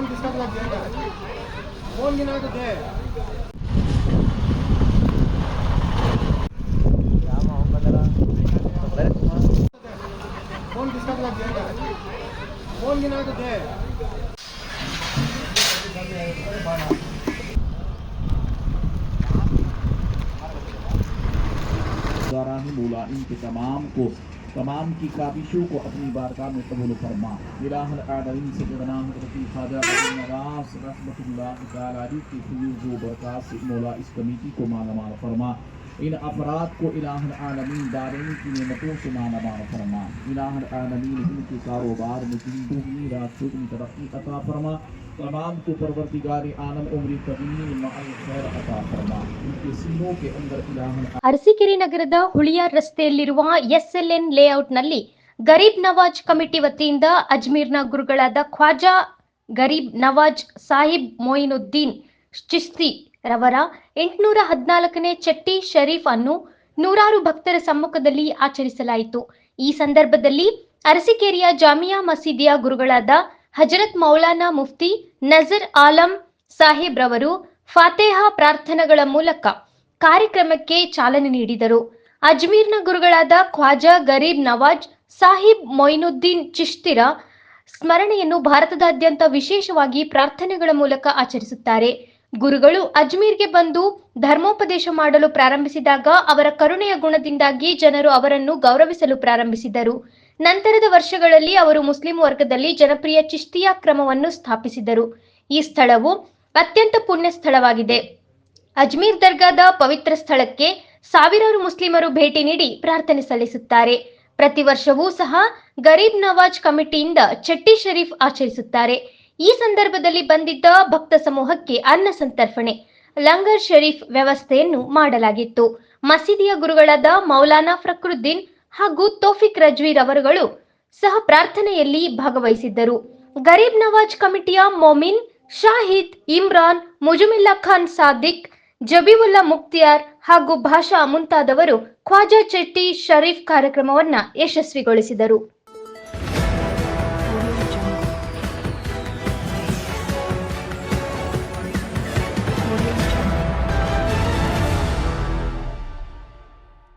Phone किसका लग जाएगा फ़ोन गिना तो दे फ़ोन किसका तो दे ही बोला इनके तमाम को। تمام کی کابشوں کو اپنی بارگاہ میں قبول فرما۔ الہ العالمین سے سیدنا حضرت خواجہ نواز رحمت اللہ تعالی علیہ کی فیوز و برکات سے مولا اس کمیٹی کو مالا مال فرما۔ इन अफराद को इलाहुल आलमीन दारिन की नेमतों से मालामाल फरमा इलाहुल आलमीन इनके कारोबार में जिंदगी रास्तों की तरक्की अता फरमा तमाम को परवरदिगार आलम उम्र तवील मअल खैर अता फरमा इनके सीनों के अंदर इलाहुल ಅರಸೀಕೆರೆ ನಗರದ ಹುಳಿಯಾರ್ ರಸ್ತೆಯಲ್ಲಿರುವ ಎಸ್ಎಲ್ಎನ್ ಲೇಔಟ್ನಲ್ಲಿ ಗರೀಬ್ ನವಾಜ್ ಕಮಿಟಿ ವತಿಯಿಂದ ಅಜ್ಮೀರ್ನ ಗುರುಗಳಾದ ಖ್ವಾಜಾ ಗರೀಬ್ ನವಾಜ್ ಸಾಹಿಬ್ ಮೊಯಿನುದ್ದೀನ್ ಚಿಸ್ತಿ ರವರ ಎಂಟುನೂರ ಹದಿನಾಲ್ಕನೇ ಚಟ್ಟಿ ಶರೀಫ್ ಅನ್ನು ನೂರಾರು ಭಕ್ತರ ಸಮ್ಮುಖದಲ್ಲಿ ಆಚರಿಸಲಾಯಿತು. ಈ ಸಂದರ್ಭದಲ್ಲಿ ಅರಸಿಕೇರಿಯ ಜಾಮಿಯಾ ಮಸೀದಿಯ ಗುರುಗಳಾದ ಹಜರತ್ ಮೌಲಾನಾ ಮುಫ್ತಿ ನಜರ್ ಆಲಂ ಸಾಹೇಬ್ ರವರು ಫಾತೆಹಾ ಪ್ರಾರ್ಥನೆಗಳ ಮೂಲಕ ಕಾರ್ಯಕ್ರಮಕ್ಕೆ ಚಾಲನೆ ನೀಡಿದರು. ಅಜ್ಮೀರ್ನ ಗುರುಗಳಾದ ಖ್ವಾಜಾ ಗರೀಬ್ ನವಾಜ್ ಸಾಹಿಬ್ ಮೊಯಿನುದ್ದೀನ್ ಚಿಶ್ತಿರ ಸ್ಮರಣೆಯನ್ನು ಭಾರತದಾದ್ಯಂತ ವಿಶೇಷವಾಗಿ ಪ್ರಾರ್ಥನೆಗಳ ಮೂಲಕ ಆಚರಿಸುತ್ತಾರೆ. ಗುರುಗಳು ಅಜ್ಮೀರ್ಗೆ ಬಂದು ಧರ್ಮೋಪದೇಶ ಮಾಡಲು ಪ್ರಾರಂಭಿಸಿದಾಗ ಅವರ ಕರುಣೆಯ ಗುಣದಿಂದಾಗಿ ಜನರು ಅವರನ್ನು ಗೌರವಿಸಲು ಪ್ರಾರಂಭಿಸಿದರು. ನಂತರದ ವರ್ಷಗಳಲ್ಲಿ ಅವರು ಮುಸ್ಲಿಂ ವರ್ಗದಲ್ಲಿ ಜನಪ್ರಿಯ ಚಿಶ್ತಿಯಾ ಕ್ರಮವನ್ನು ಸ್ಥಾಪಿಸಿದರು. ಈ ಸ್ಥಳವು ಅತ್ಯಂತ ಪುಣ್ಯ ಸ್ಥಳವಾಗಿದೆ ಅಜ್ಮೀರ್ ದರ್ಗಾದ ಪವಿತ್ರ ಸ್ಥಳಕ್ಕೆ ಸಾವಿರಾರು ಮುಸ್ಲಿಮರು ಭೇಟಿ ನೀಡಿ ಪ್ರಾರ್ಥನೆ ಸಲ್ಲಿಸುತ್ತಾರೆ. ಪ್ರತಿ ವರ್ಷವೂ ಸಹ ಗರೀಬ್ ನವಾಜ್ ಕಮಿಟಿಯಿಂದ ಚಟ್ಟಿ ಶರೀಫ್ ಆಚರಿಸುತ್ತಾರೆ. ಈ ಸಂದರ್ಭದಲ್ಲಿ ಬಂದಿದ್ದ ಭಕ್ತ ಸಮೂಹಕ್ಕೆ ಅನ್ನ ಸಂತರ್ಪಣೆ. ಲಂಗರ್ ಶರೀಫ್ ವ್ಯವಸ್ಥೆಯನ್ನು ಮಾಡಲಾಗಿತ್ತು. ಮಸೀದಿಯ ಗುರುಗಳಾದ ಮೌಲಾನಾ ಫಕ್ರುದ್ದೀನ್ ಹಾಗೂ ತೋಫಿಕ್ ರಜ್ವೀರ್ ಅವರುಗಳು ಸಹ ಪ್ರಾರ್ಥನೆಯಲ್ಲಿ ಭಾಗವಹಿಸಿದ್ದರು. ಗರೀಬ್ ನವಾಜ್ ಕಮಿಟಿಯ ಮೊಮಿನ್, ಶಾಹಿದ್, ಇಮ್ರಾನ್, ಮುಜುಮಿಲ್ಲಾ ಖಾನ್ ಸಾದಿಕ್, ಜಬೀವುಲ್ಲಾ ಮುಕ್ತಿಯಾರ್ ಹಾಗೂ ಭಾಷಾ ಮುಂತಾದವರು ಖ್ವಾಜಾ ಚೆಟ್ಟಿ ಶರೀಫ್ ಕಾರ್ಯಕ್ರಮವನ್ನ ಯಶಸ್ವಿಗೊಳಿಸಿದರು.